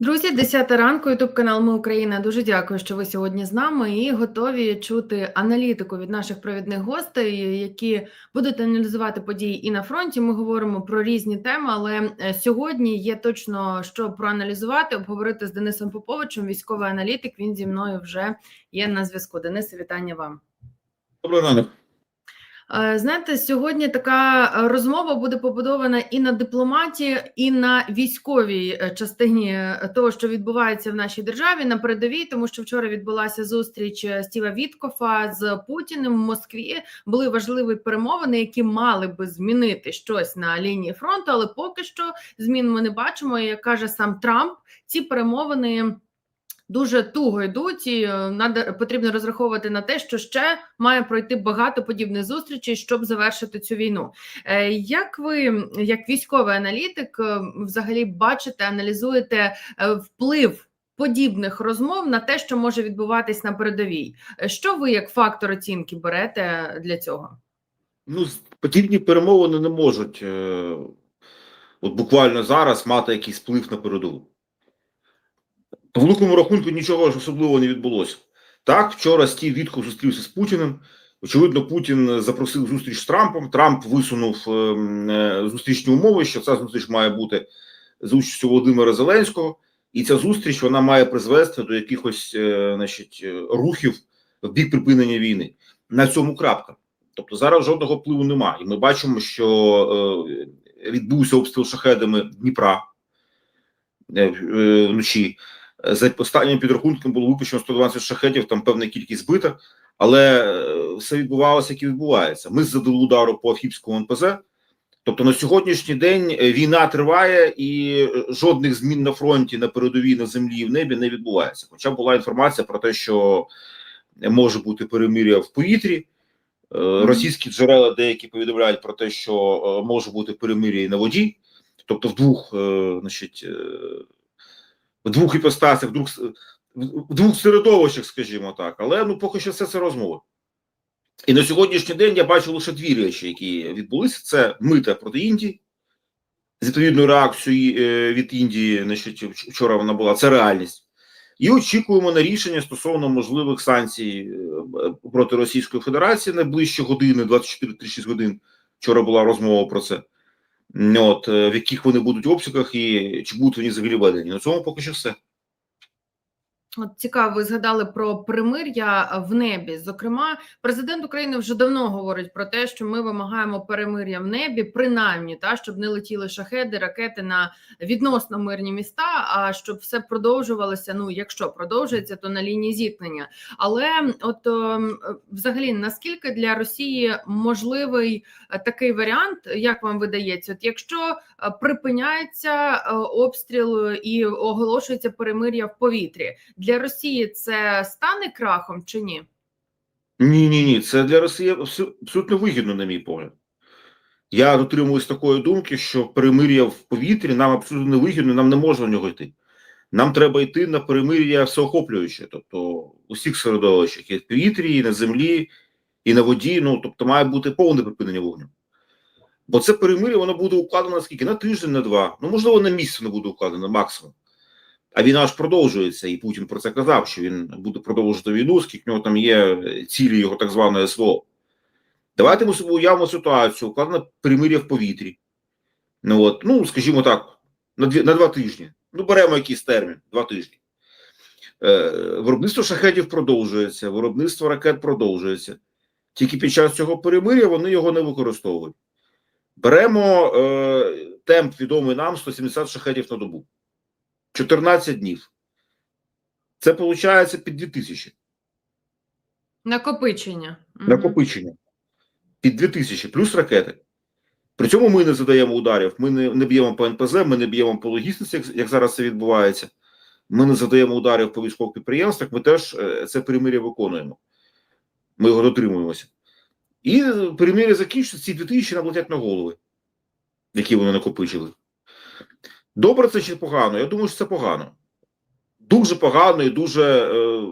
Друзі, 10 ранку, Ютуб канал Ми Україна. Дуже дякую, що ви сьогодні з нами і готові чути аналітику від наших провідних гостей, які будуть аналізувати події і на фронті. Ми говоримо про різні теми, але е, сьогодні є точно що проаналізувати, обговорити з Денисом Поповичем, військовий аналітик. Він зі мною вже є на зв'язку. Денисе, вітання вам. Добрий ранок. Е, Знаєте, сьогодні така е, розмова буде побудована і на дипломатії, і на військовій е, частині того, що відбувається в нашій державі на передовій, тому що вчора відбулася зустріч Стіва Віткофа з Путіним в Москві. Були важливі перемовини, які мали би змінити щось на лінії фронту, але поки що змін ми не бачимо. І, Як каже сам Трамп, ці перемовини. Дуже туго йдуть, і е, потрібно розраховувати на те, що ще має пройти багато подібних зустрічей, щоб завершити цю війну. Е, Як ви, як військовий аналітик, е, взагалі бачите, аналізуєте вплив подібних розмов на те, що може відбуватись на передовій? Що ви як фактор оцінки берете для цього? Ну, подібні перемовини не можуть от буквально зараз мати якийсь вплив на передову. По великому рахунку нічого ж особливого не відбулося. Так, вчора Стів Вітков зустрівся з Путіним. Очевидно, Путін запросив зустріч з Трампом. Трамп висунув е, е, зустрічні умови, що ця зустріч має бути за участю Володимира Зеленського, і ця зустріч вона має призвести до якихось е, значить, е, рухів в бік припинення війни. На цьому крапка. Тобто зараз жодного впливу немає. І ми бачимо, що відбувся обстріл шахедами Дніпра вночі. За останнім підрахунком було випущено 120 шахетів, там певна кількість збита, але е, все відбувалося, як і відбувається. Ми задали удару по Афіпському НПЗ. Тобто на сьогоднішній день е, війна триває, і е, жодних змін на фронті, на передовій, на землі і в небі не відбувається. Хоча була інформація про те, що може бути перемир'я в повітрі. Російські джерела деякі повідомляють про те, що може бути перемир'я і на воді, тобто в двох, значить, в двох іпостасях, в двох, в двох середовищах, скажімо так. Але ну поки що все це розмови. І на сьогоднішній день я бачу лише дві речі, які відбулися: це мита проти Індії. З відповідною реакцією е, від Індії, значить, вч- вчора вона була це реальність. І очікуємо на рішення стосовно можливих санкцій е, проти Російської Федерації найближчі години, 24-36 годин. Вчора була розмова про це. От, е, в яких вони будуть обсягах і чи будуть вони взагалі введені. На цьому поки що все. От цікаво, ви згадали про примир'я в небі. Зокрема, президент України вже давно говорить про те, що ми вимагаємо перемир'я в небі, принаймні, та щоб не летіли шахеди, ракети на відносно мирні міста. А щоб все продовжувалося. Ну, якщо продовжується, то на лінії зіткнення. Але от ем, взагалі, наскільки для Росії можливий е, такий варіант, як вам видається, от якщо е, припиняється е, обстріл і оголошується перемир'я в повітрі. Для Росії це стане крахом чи ні? Ні, ні, ні. Це для Росії абсолютно вигідно, на мій погляд. Я дотримуюсь такої думки, що перемир'я в повітрі нам абсолютно не вигідно, нам не можна в нього йти. Нам треба йти на перемир'я всеохоплююче, тобто у всіх середовищах, і в повітрі, і на землі, і на воді. Ну тобто має бути повне припинення вогню. Бо це перемир'я воно буде укладено скільки? На тиждень, на два. Ну, можливо, на місяць воно буде укладено максимум. А війна ж продовжується, і Путін про це казав, що він буде продовжувати війну, скільки в нього там є цілі його так званої СВО. Давайте ми собі уявимо ситуацію, укладено перемир'я в повітрі. Ну, от, ну, скажімо так, на, дві, на два тижні. Ну, беремо якийсь термін, два тижні. Е, виробництво шахетів продовжується, виробництво ракет продовжується. Тільки під час цього перемир'я вони його не використовують. Беремо е, темп відомий нам 170 шахетів на добу. 14 днів. Це виходить під 2000 Накопичення. Накопичення. Під 2000 плюс ракети. При цьому ми не задаємо ударів, ми не, не б'ємо по НПЗ, ми не б'ємо по логістиці, як, як зараз це відбувається. Ми не задаємо ударів по військових підприємствах, ми теж е, це перемир'я виконуємо. Ми його дотримуємося. І перемир'я закінчиться, ці 2000 нам летять на голови, які вони накопичили. Добре це чи погано? Я думаю, що це погано. Дуже погано і дуже, е,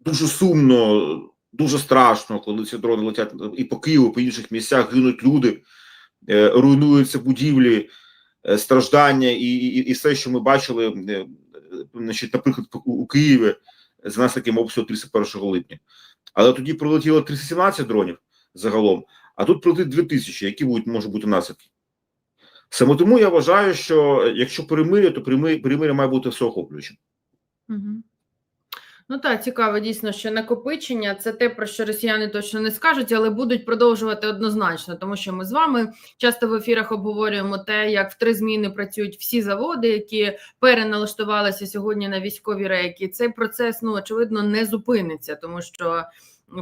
дуже сумно, дуже страшно, коли ці дрони летять і по Києву, і по інших місцях гинуть люди, е, руйнуються будівлі, е, страждання і, і, і все, що ми бачили значить, наприклад, у Києві за наслідками обстрілу 31 липня. Але тоді прилетіло 317 дронів загалом, а тут прилетить 2000, які будуть, можуть бути наслідки. Саме тому я вважаю, що якщо перемир'я, то перемир'я має бути всеохоплюючим. Мгм. Ну так, цікаво дійсно, що накопичення це те, про що росіяни точно не скажуть, але будуть продовжувати однозначно, тому що ми з вами часто в ефірах обговорюємо те, як в три зміни працюють всі заводи, які переналаштувалися сьогодні на військові рейки. Цей процес ну очевидно не зупиниться, тому що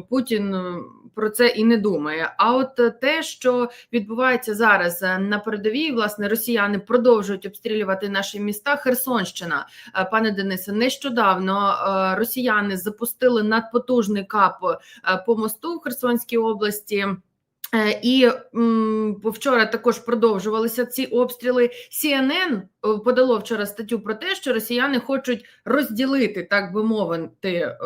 Путін е, про це і не думає. А от е, те, що відбувається зараз е, на передовій, власне, росіяни продовжують обстрілювати наші міста. Херсонщина, пане Денисе, нещодавно росіяни запустили надпотужний кап по мосту в Херсонській області. Е, І вчора також продовжувалися ці обстріли. CNN е, подало вчора статтю про те, що росіяни хочуть розділити, так би мовити, е,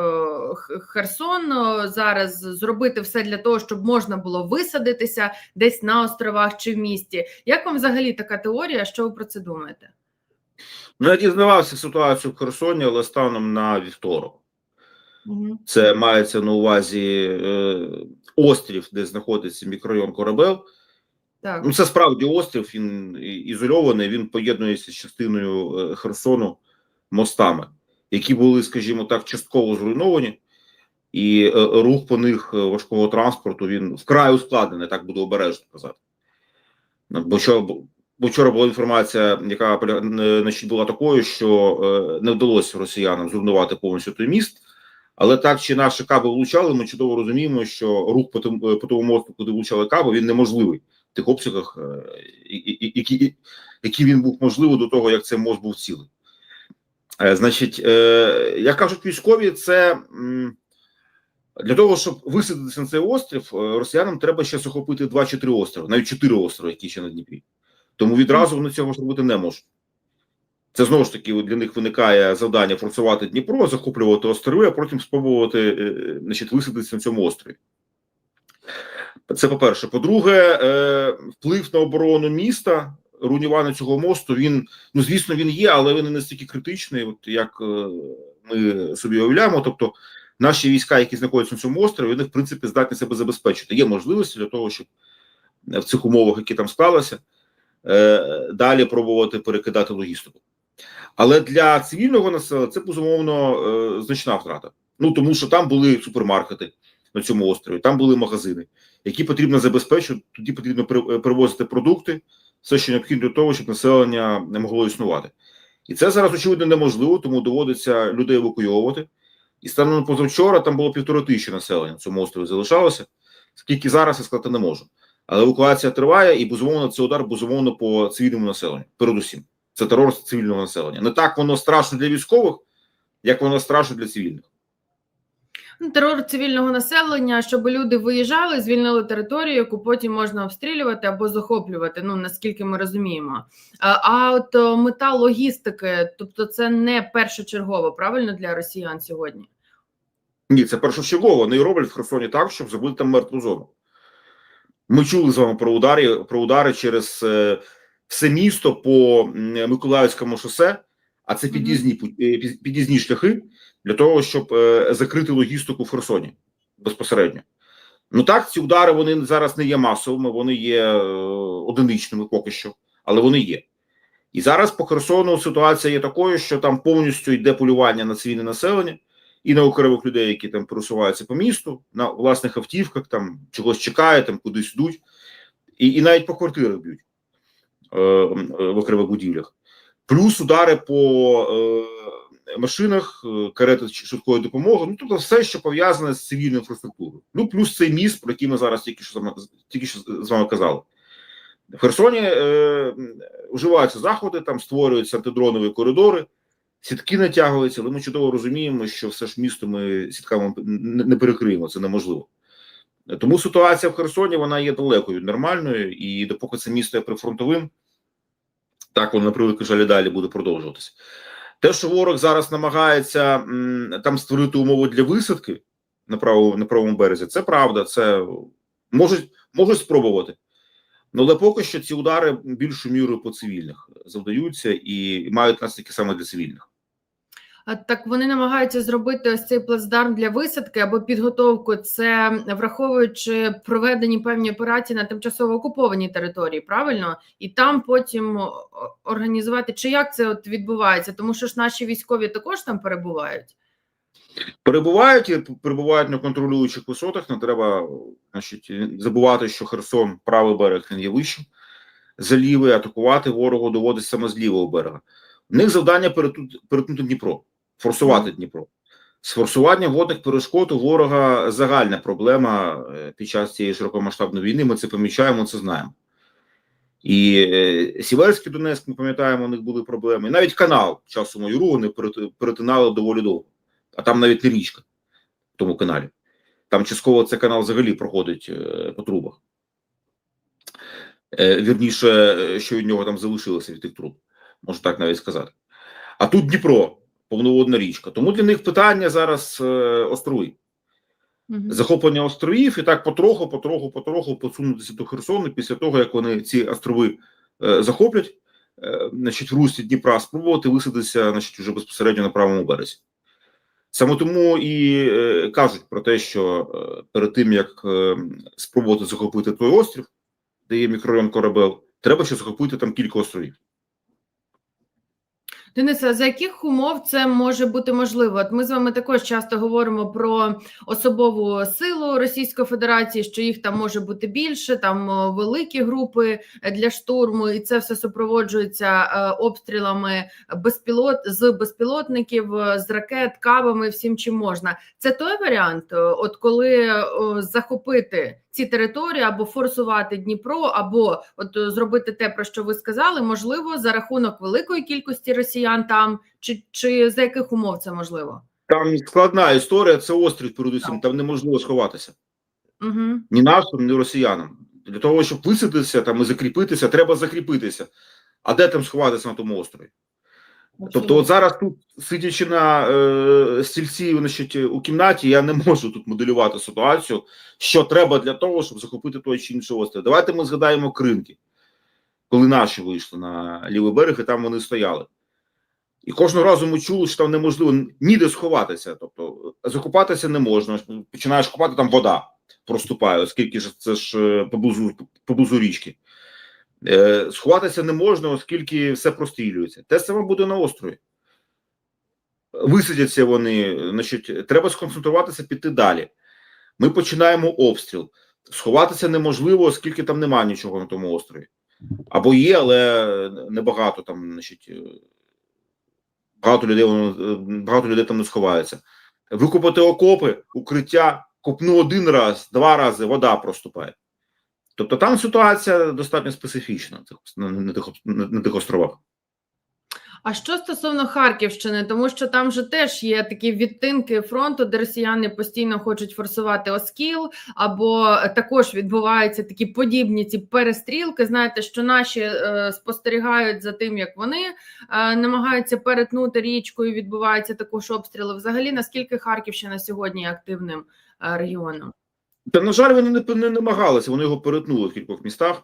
Херсон зараз зробити все для того, щоб можна було висадитися десь на островах чи в місті. Як вам взагалі така теорія? Що ви про це думаєте? Ну, я дізнавався ситуацію в Херсоні, але станом на вівторок. Угу. Це мається на увазі е, острів, де знаходиться мікрорайон Корабел. Так. Ну, це справді острів, він ізольований, він поєднується з частиною е, Херсону мостами, які були, скажімо так, частково зруйновані, і е, рух по них е, важкого транспорту він вкрай ускладнений, так буду обережно казати. Бо вчора, бо вчора була інформація, яка значить, була такою, що не вдалося росіянам зруйнувати повністю той міст. Але так чи наші каби влучали, ми чудово розуміємо, що рух по тому, по тому мосту, куди влучали каби, він неможливий в тих обсягах, е, які, які він був можливий до того, як цей мост був цілий. Е, Значить, е, як кажуть військові, це для того, щоб висадитися на цей острів, е, росіянам треба ще захопити два чи три острови, навіть чотири острови, які ще на Дніпрі. Тому відразу вони цього зробити не можуть. Це знову ж таки для них виникає завдання форсувати Дніпро, захоплювати острови, а потім спробувати е, значить, висадитися на цьому острові. Це по-перше. По-друге, е, вплив на оборону міста, руйнування цього мосту, він, ну звісно, він є, але він не настільки критичний, от як е, ми собі уявляємо. Тобто, наші війська, які знаходяться на цьому острові, вони в принципі здатні себе забезпечити. Є можливості для того, щоб в цих умовах, які там склалися, е, далі пробувати перекидати логістику. Але для цивільного населення це безумовно е, значна втрата. Ну тому що там були супермаркети на цьому острові, там були магазини, які потрібно забезпечити. Тоді потрібно при- перевозити продукти, все, що необхідно для того, щоб населення не могло існувати. І це зараз очевидно неможливо, тому доводиться людей евакуйовувати. І станом позавчора там було півтори тисячі населення на цьому острові залишалося. Скільки зараз я сказати не можу. Але евакуація триває, і безумовно це удар безумовно по цивільному населенню. Передусім, це терор цивільного населення. Не так воно страшно для військових, як воно страшно для цивільних. Ну, Терор цивільного населення, щоб люди виїжджали, звільнили територію, яку потім можна обстрілювати або захоплювати. Ну наскільки ми розуміємо. А, а от мета логістики, тобто, це не першочергово, правильно для росіян сьогодні. Ні, це першочергово. Вони роблять в Херсоні так, щоб зробити там мертву зону. Ми чули з вами про удари, про удари через е, все місто по Миколаївському шосе, а це під'їзні, е, під'їзні шляхи для того, щоб е, закрити логістику в Херсоні безпосередньо. Ну так, ці удари вони зараз не є масовими, вони є е, одиничними поки що, але вони є. І зараз по Херсону ситуація є такою, що там повністю йде полювання на цивільне населення і на окремих людей, які там пересуваються по місту, на власних автівках, там чогось чекають, там кудись йдуть, і, і навіть по квартирах б'ють в окремих будівлях. Плюс удари по е, машинах, е, карети швидкої допомоги, ну тобто все, що пов'язане з цивільною інфраструктурою. Ну, плюс цей міст, про який ми зараз тільки що тільки що з вами казали. В Херсоні е, вживаються заходи, там створюються антидронові коридори, сітки натягуються, але ми чудово розуміємо, що все ж місто ми сітками не перекриємо, це неможливо. Тому ситуація в Херсоні вона є далекою від нормальної, і допоки це місто є прифронтовим, так воно на превеликий жаль далі буде продовжуватися. Те, що ворог зараз намагається м, там створити умови для висадки на правому, на правому березі, це правда, це можуть, можуть спробувати. Але поки що ці удари більшою мірою по цивільних завдаються і мають наслідки саме для цивільних. Так вони намагаються зробити ось цей плацдарм для висадки або підготовку, це враховуючи проведені певні операції на тимчасово окупованій території, правильно? І там потім організувати, чи як це от відбувається? Тому що ж наші військові також там перебувають. Перебувають і перебувають на контролюючих висотах. Не треба значить, забувати, що Херсон, правий берег, він є вищим за лівий, атакувати ворогу доводиться саме з лівого берега. У них завдання перетнути Дніпро, форсувати Дніпро. З форсуванням водних перешкод у ворога загальна проблема е, під час цієї широкомасштабної війни. Ми це помічаємо, це знаємо. І е, Сіверський Донецьк, ми пам'ятаємо, у них були проблеми. І навіть канал часом Юру вони перетинали доволі довго, а там навіть не річка в тому каналі. Там частково цей канал взагалі проходить е, по трубах. Вірніше, що від нього там залишилося від тих труб, можна так навіть сказати. А тут Дніпро, повноводна річка. Тому для них питання зараз е, острови. Захоплення островів і так потроху, потроху, потроху посунутися до Херсону після того, як вони ці острови е, захоплять, е, значить, в руслі Дніпра, спробувати висадитися значить, уже безпосередньо на правому березі. Саме тому і кажуть про те, що перед тим як спробувати захопити той острів, де є мікрорайон Корабел, треба ще захопити там кілька островів. Денисе, а за яких умов це може бути можливо? От ми з вами також часто говоримо про особову силу Російської Федерації, що їх там може бути більше, там великі групи для штурму, і це все супроводжується е, обстрілами безпілот з безпілотників, е, з ракет, кабами, всім чим можна. Це той варіант, е, от коли захопити ці території або форсувати Дніпро, або от е, зробити те, про що ви сказали, можливо, за рахунок великої кількості росіян там, чи, чи за яких умов це можливо? Там складна історія, це острів, передусім, там неможливо сховатися. Угу. ні нашим, ні росіянам. Для того, щоб висадитися там і закріпитися, треба закріпитися. А де там сховатися на тому острові? Тобто, от зараз тут, сидячи на е, стільці значить, у кімнаті, я не можу тут моделювати ситуацію, що треба для того, щоб захопити той чи інший острів. Давайте ми згадаємо кринки, коли наші вийшли на лівий берег, і там вони стояли. І кожного разу ми чули, що там неможливо ніде сховатися. Тобто закупатися не можна. Починаєш купати, там вода проступає, оскільки ж це ж е, поблизу, поблизу річки. Е, сховатися не можна, оскільки все прострілюється. Те саме буде на острові. Висадяться вони, значить, треба сконцентруватися, піти далі. Ми починаємо обстріл. Сховатися неможливо, оскільки там немає нічого на тому острові. Або є, але небагато там, значить, е, багато людей, е, багато людей там не сховається. Викопати окопи, укриття, копну один раз, два рази, вода проступає. Тобто там ситуація достатньо специфічна на тих, на, тих островах. А що стосовно Харківщини, тому що там же теж є такі відтинки фронту, де росіяни постійно хочуть форсувати Оскіл, або також відбуваються такі подібні ці перестрілки. Знаєте, що наші е, спостерігають за тим, як вони е, намагаються перетнути річку, і відбуваються також обстріли. Взагалі, наскільки Харківщина сьогодні є активним е, регіоном? Та, на жаль, вони не, не намагалися, вони його перетнули в кількох містах.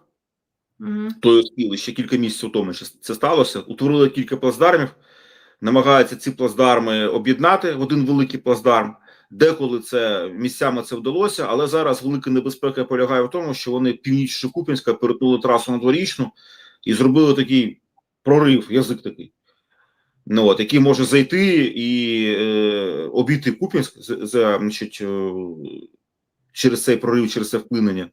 Угу. Той Оскіл, ще кілька місяців тому що це сталося. Утворили кілька плацдармів, намагаються ці плацдарми об'єднати в один великий плацдарм. Деколи це місцями це вдалося, але зараз велика небезпека полягає в тому, що вони північніше Купінська перетнули трасу на дворічну і зробили такий прорив, язик такий. Ну, от, який може зайти і е, обійти Купінськ за, значить, е, через цей прорив, через це вплинення.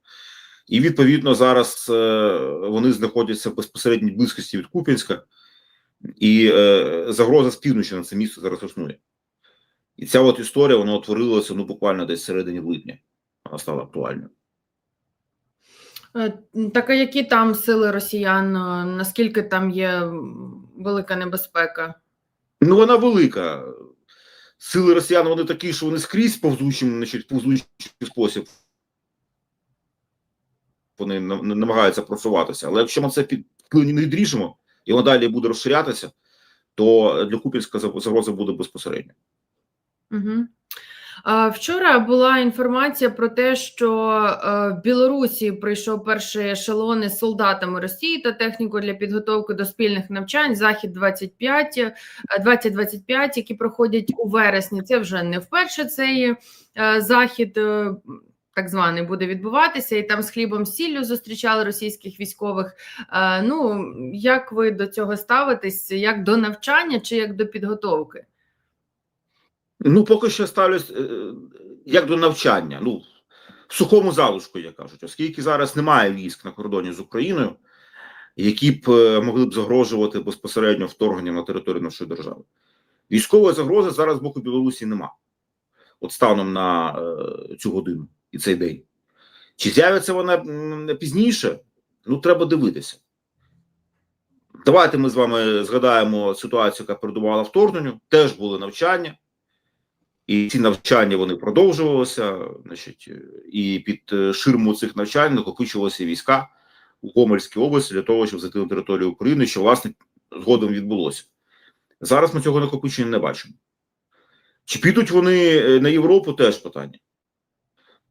І відповідно зараз е, вони знаходяться в безпосередній близькості від Куп'янська, і е, загроза з півночі на це місце зараз існує. І ця от історія вона утворилася ну буквально десь середині липня. Вона стала актуальною. Е, Так, а які там сили росіян? Наскільки там є велика небезпека? Ну вона велика. Сили росіян вони такі, що вони скрізь повзучим, значить, повзучий спосіб. Вони на- на- намагаються просуватися. Але якщо ми це під не відріжемо, і воно далі буде розширятися, то для Купільська загроза буде безпосередньо. Угу. Вчора була інформація про те, що е, в Білорусі прийшов перший ешелон із солдатами Росії та технікою для підготовки до спільних навчань. Захід 25, е, 2025, які проходять у вересні. Це вже не вперше цей е, захід. Так званий буде відбуватися, і там з хлібом сіллю зустрічали російських військових. Ну як ви до цього ставитесь? Як до навчання чи як до підготовки? Ну, поки що ставлюсь е, як до навчання. Ну, в сухому залишку, як кажуть, оскільки зараз немає військ на кордоні з Україною, які б е, могли б загрожувати безпосередньо вторгненням на територію нашої держави. Військової загрози зараз з боку Білорусі нема. От станом на е, цю годину і цей день. Чи з'явиться вона пізніше? Ну, треба дивитися. Давайте ми з вами згадаємо ситуацію, яка передувала вторгненню. Теж були навчання. І ці навчання вони продовжувалися, значить, і під е, ширму цих навчань накопичувалися війська у Гомельській області для того, щоб зайти на територію України, що власне згодом відбулося. Зараз ми цього накопичення не бачимо. Чи підуть вони е, на Європу, теж питання.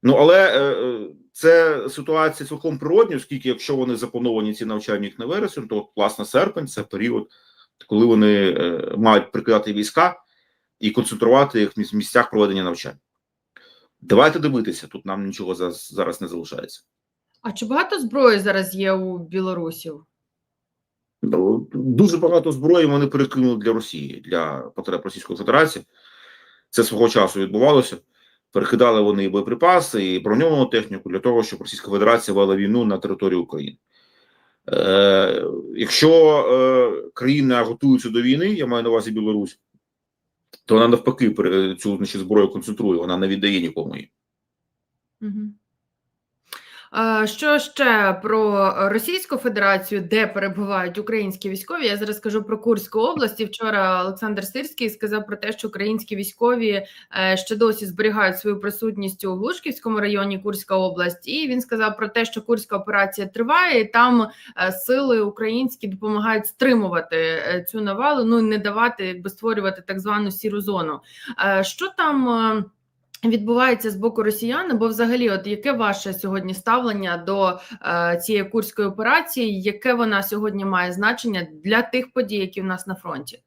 Ну, але е, це ситуація цілком природня, оскільки якщо вони заплановані ці навчання їх на вересень, то, власне, серпень це період, коли вони мають прикидати війська і концентрувати їх в місцях проведення навчань. Давайте дивитися, тут нам нічого зараз, не залишається. А чи багато зброї зараз є у білорусів? Ну, Дуже багато зброї вони перекинули для Росії, для потреб Російської Федерації. Це свого часу відбувалося. Перекидали вони і боєприпаси, і броньовану техніку для того, щоб Російська Федерація вела війну на території України. Е, якщо е, країна готується до війни, я маю на увазі Білорусь, то вона навпаки пере- цю значить, зброю концентрує, вона не віддає нікому її. Угу. Що ще про Російську Федерацію, де перебувають українські військові? Я зараз скажу про Курську область. Вчора Олександр Сирський сказав про те, що українські військові е, ще досі зберігають свою присутність у Глушківському районі Курська область. І він сказав про те, що курська операція триває, і там е, сили українські допомагають стримувати е, цю навалу. Ну не давати, якби створювати так звану сіру зону. Що там? Відбувається з боку росіян, або взагалі, от яке ваше сьогодні ставлення до е, цієї курської операції, яке вона сьогодні має значення для тих подій, які в нас на фронті?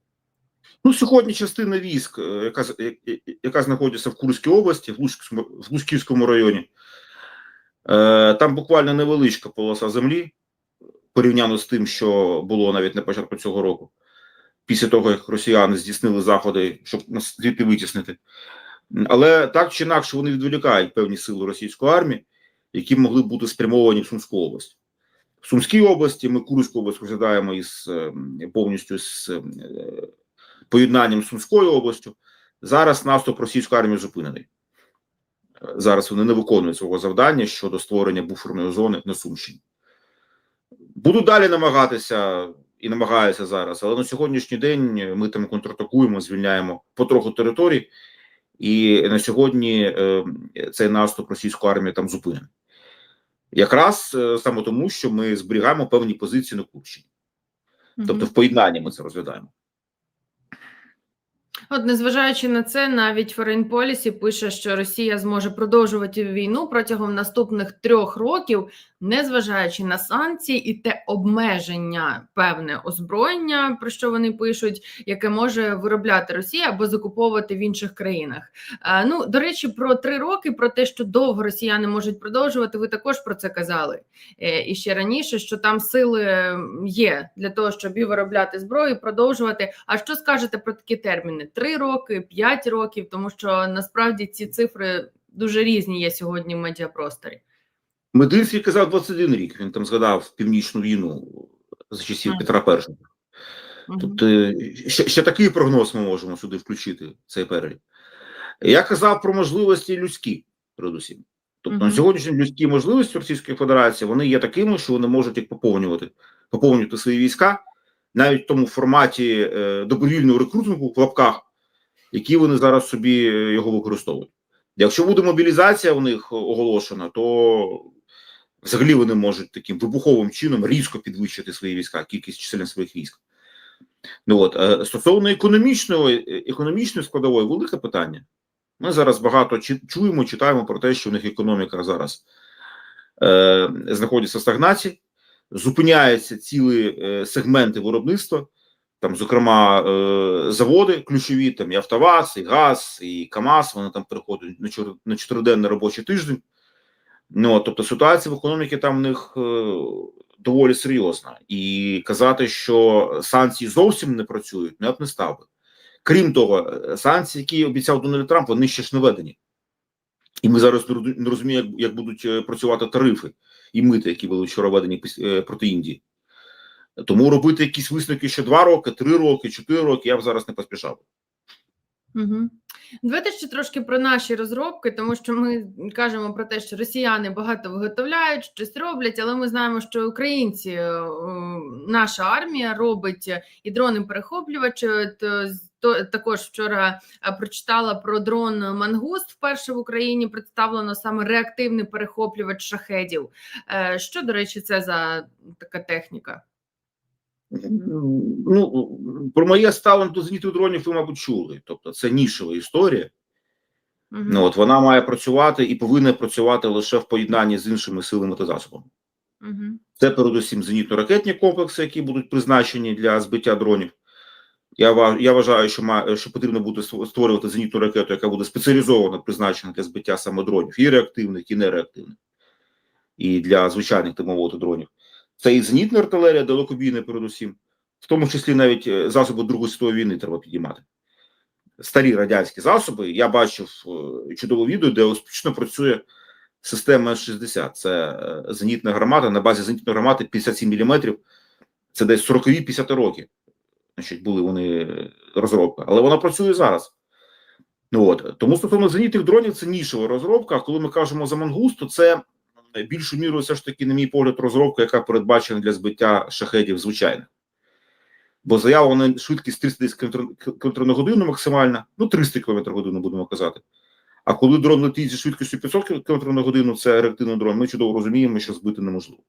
Ну, сьогодні частина військ, е, яка, яка знаходиться в Курській області, в Глушківському, в Глушківському районі, е, там буквально невеличка полоса землі, порівняно з тим, що було навіть на початку цього року, після того, як росіяни здійснили заходи, щоб нас звідти витіснити. Але так чи інакше вони відволікають певні сили російської армії, які могли бути спрямовані в Сумську область. В Сумській області ми Курську область розглядаємо із е, повністю з е, поєднанням з Сумською областю. Зараз наступ російської армії зупинений. Е, Зараз вони не виконують свого завдання щодо створення буферної зони на Сумщині. Будуть далі намагатися і намагаються зараз, але на сьогоднішній день ми там контратакуємо, звільняємо потроху територій, і на сьогодні е, цей наступ російської армії там зупинений. Якраз е, саме тому, що ми зберігаємо певні позиції на Курщині. Тобто, в поєднанні ми це розглядаємо. От, незважаючи на це, навіть Foreign Policy пише, що Росія зможе продовжувати війну протягом наступних трьох років, незважаючи на санкції і те обмеження певне озброєння, про що вони пишуть, яке може виробляти Росія або закуповувати в інших країнах. Е, ну до речі, про три роки, про те, що довго росіяни можуть продовжувати. Ви також про це казали Е, і ще раніше, що там сили є для того, щоб і виробляти зброю, і продовжувати. А що скажете про такі терміни? Три роки, п'ять років, тому що насправді ці цифри дуже різні є сьогодні в медіапросторі. Мединський казав 21 рік. Він там згадав північну війну за часів Ага. Петра І. Тут е, ще, ще такий прогноз ми можемо сюди включити цей перелік. Я казав про можливості людські, передусім. Тобто на Мгм. сьогоднішні людські можливості Російської Федерації вони є такими, що вони можуть їх поповнювати, поповнювати свої війська навіть в тому форматі е, добровільного рекрутингу в лапках, які вони зараз собі е, його використовують. Якщо буде мобілізація у них оголошена, то взагалі вони можуть таким вибуховим чином різко підвищити свої війська, кількість чисельність своїх військ. Ну от е, стосовно економічної, економічної складової, велике питання. Ми зараз багато чуємо, читаємо про те, що в них економіка зараз е, знаходиться в стагнації, зупиняються цілі е, сегменти виробництва, там, зокрема, е, заводи ключові, там і Автоваз, і ГАЗ, і КАМАЗ, вони там переходять на чотир- на чотириденний робочий тиждень. Ну, тобто ситуація в економіці там в них е, доволі серйозна. І казати, що санкції зовсім не працюють, я б не став би. Крім того, санкції, які обіцяв Дональд Трамп, вони ще ж не введені. І ми зараз не розуміємо, як, будуть працювати тарифи і мити, які були вчора введені е, проти Індії. Тому робити якісь висновки ще два роки, три роки, чотири роки, я б зараз не поспішав. Угу. Давайте ще трошки про наші розробки, тому що ми кажемо про те, що росіяни багато виготовляють, щось роблять, але ми знаємо, що українці, е, наша армія робить і дрони перехоплювачі. То, також вчора е, прочитала про дрон Мангуст. Вперше в Україні представлено саме реактивний перехоплювач шахедів. Е, Що, до речі, це за така техніка? Ну, про моє ставлення до зенітних дронів ви, мабуть, чули. Тобто, це нішева історія. Мгм. Ну, от вона має працювати і повинна працювати лише в поєднанні з іншими силами та засобами. Мгм. Це передусім зенітно-ракетні комплекси, які будуть призначені для збиття дронів. Я, я вважаю, що, ма, що потрібно буде створювати зенітну ракету, яка буде спеціалізовано призначена для збиття саме дронів, і реактивних, і нереактивних, і для звичайних так мовити дронів. Це і зенітна артилерія, далекобійна передусім, в тому числі навіть е, засоби Другої світової війни треба підіймати. Старі радянські засоби. Я бачив е, чудове відео, де успішно працює система С-60. Це е, зенітна гармата на базі зенітної гармати 57 мм. Це десь 40-50 роки. Значить, були вони е, розробка, але вона працює зараз. Ну от тому стосовно зенітних дронів це нішева розробка. А коли ми кажемо за мангуст, то це е, більшою мірою все ж таки, на мій погляд, розробка, яка передбачена для збиття шахедів звичайних. Бо заявлена швидкість 310 км на годину максимальна, ну 300 км на годину будемо казати. А коли дрон летить зі швидкістю 500 км на годину, це реактивний дрон. Ми чудово розуміємо, що збити неможливо.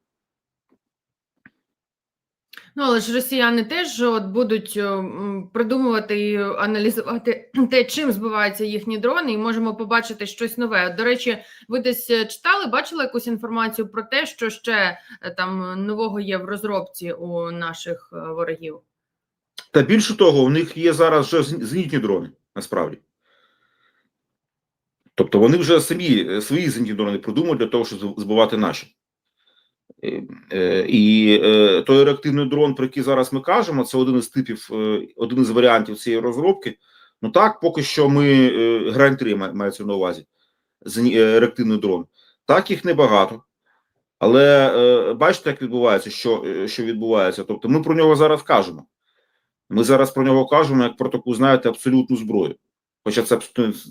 Ну, але ж росіяни теж от будуть е, придумувати і аналізувати те, чим збиваються їхні дрони, і можемо побачити щось нове. До речі, ви десь е, читали, бачили якусь інформацію про те, що ще е, там нового є в розробці у наших ворогів? Та більше того, у них є зараз вже зенітні дрони, насправді. Тобто вони вже самі свої зенітні дрони придумали для того, щоб зб- збивати наші. Е, І е, той реактивний дрон, про який зараз ми кажемо, це один із типів, е, один із варіантів цієї розробки. Ну так, поки що ми Грань 3 мається на увазі. Реактивний дрон. Так, їх небагато. Але бачите, як відбувається, що, що відбувається. Тобто, ми про нього зараз кажемо. Ми зараз про нього кажемо як про таку, знаєте, абсолютну зброю. Хоча це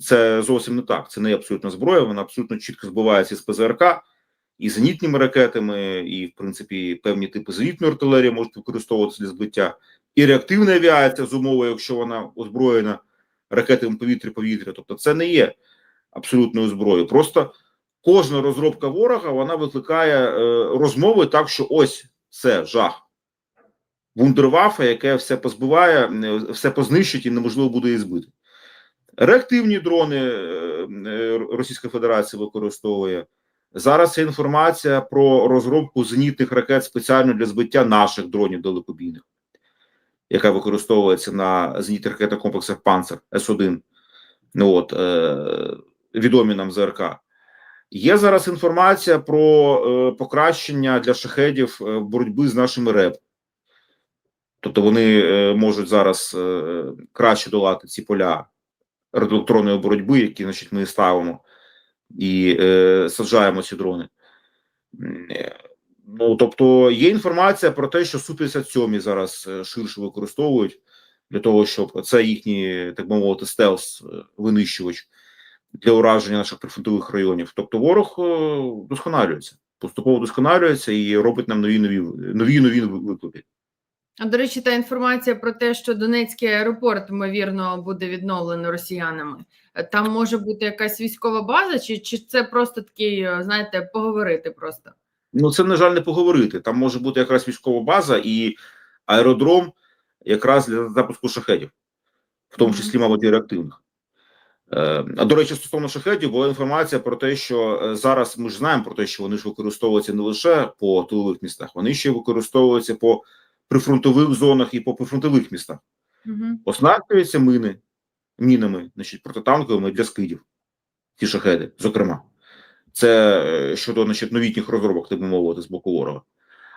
це зовсім не так. Це не абсолютна зброя, вона абсолютно чітко збивається з ПЗРК, і зенітними ракетами, і, в принципі, певні типи зенітної артилерії можуть використовуватися для збиття, і реактивна авіація з умовою, якщо вона озброєна ракетами повітря-повітря. Тобто, це не є абсолютною зброєю. Просто кожна розробка ворога вона викликає е, розмови так, що ось це жах. Вундервафа, яке все позбиває, е, все познищить і неможливо буде її збити. Реактивні дрони е, Російська Федерація використовує. Зараз є інформація про розробку зенітних ракет спеціально для збиття наших дронів далекобійних, яка використовується на зенітних ракетних комплексах Панцер С1. Ну от, е, відомі нам ЗРК. Є зараз інформація про е, покращення для шахедів е, боротьби з нашими РЕП. Тобто вони можуть зараз краще долати ці поля радіоелектронної боротьби, які значить, ми ставимо і е, саджаємо ці дрони. Е, Ну, тобто є інформація про те, що Су-57 зараз е, ширше використовують для того, щоб це їхній, так мовити, стелс е, винищувач для ураження наших прифронтових районів. Тобто ворог досконалюється, поступово досконалюється і робить нам нові нові нові нові виклики. А до речі, та інформація про те, що Донецький аеропорт ймовірно буде відновлено росіянами. Е, Там може бути якась військова база, чи, чи це просто такий, е, знаєте, поговорити просто? Ну, це, на жаль, не поговорити. Там може бути якраз військова база і аеродром якраз для запуску шахедів, в тому числі, мабуть, і реактивних. Е, А до речі, стосовно шахетів, була інформація про те, що зараз ми ж знаємо про те, що вони ж використовуються не лише по тилових містах, вони ще використовуються по прифронтових зонах і по прифронтових містах. Угу. Оснащуються мини, мінами, значить, протитанковими для скидів, ті шахеди, зокрема. Це е, щодо значить, новітніх розробок, так би мовити, з боку ворога.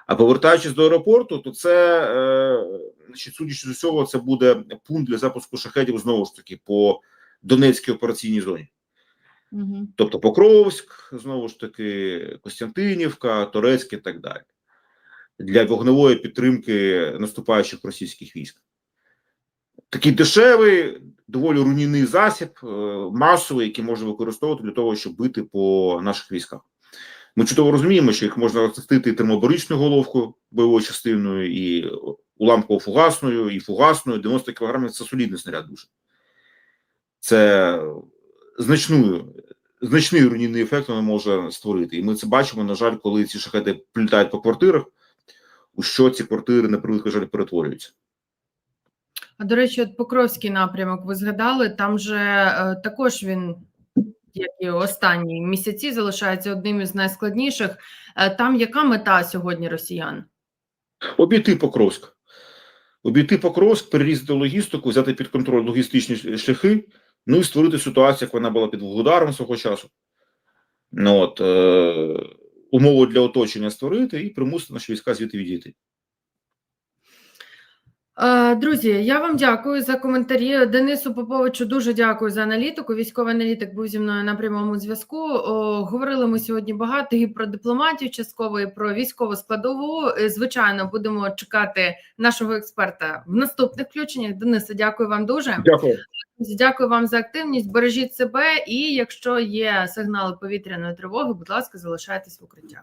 А повертаючись до аеропорту, то це, е, значить, судячи з усього, це буде пункт для запуску шахедів знову ж таки по Донецькій операційній зоні. Угу. Тобто Покровськ, знову ж таки, Костянтинівка, Торецьк і так далі. Для вогневої підтримки наступаючих російських військ. Такий дешевий, доволі руйнівний засіб, е, масовий, який можна використовувати для того, щоб бити по наших військах. Ми чудово розуміємо, що їх можна розчастити термобаричною головкою, бойовою частиною, і уламково-фугасною, і фугасною. 90 кг це солідний снаряд дуже. Це значною, значний руйнівний ефект вона може створити. І ми це бачимо, на жаль, коли ці шахети прилітають по квартирах, у що ці квартири, на превеликий жаль, перетворюються. А до речі, от Покровський напрямок ви згадали, там же е, також він, як і останні місяці, залишається одним із найскладніших. Е, там яка мета сьогодні росіян? Обійти Покровськ. Обійти Покровськ, перерізати логістику, взяти під контроль логістичні шляхи, ну і створити ситуацію, як вона була під Вугледаром свого часу. Ну, от, е, умови для оточення створити і примусити наші війська звідти відійти. Е, Друзі, я вам дякую за коментарі. Денису Поповичу дуже дякую за аналітику. Військовий аналітик був зі мною на прямому зв'язку. Говорили ми сьогодні багато і про дипломатію частково, і про військову складову. Е, Звичайно, будемо чекати нашого експерта в наступних включеннях. Денисе, дякую вам дуже. Дякую. Дякую вам за активність. Бережіть себе, і якщо є сигнали повітряної тривоги, будь ласка, залишайтесь в укриттях.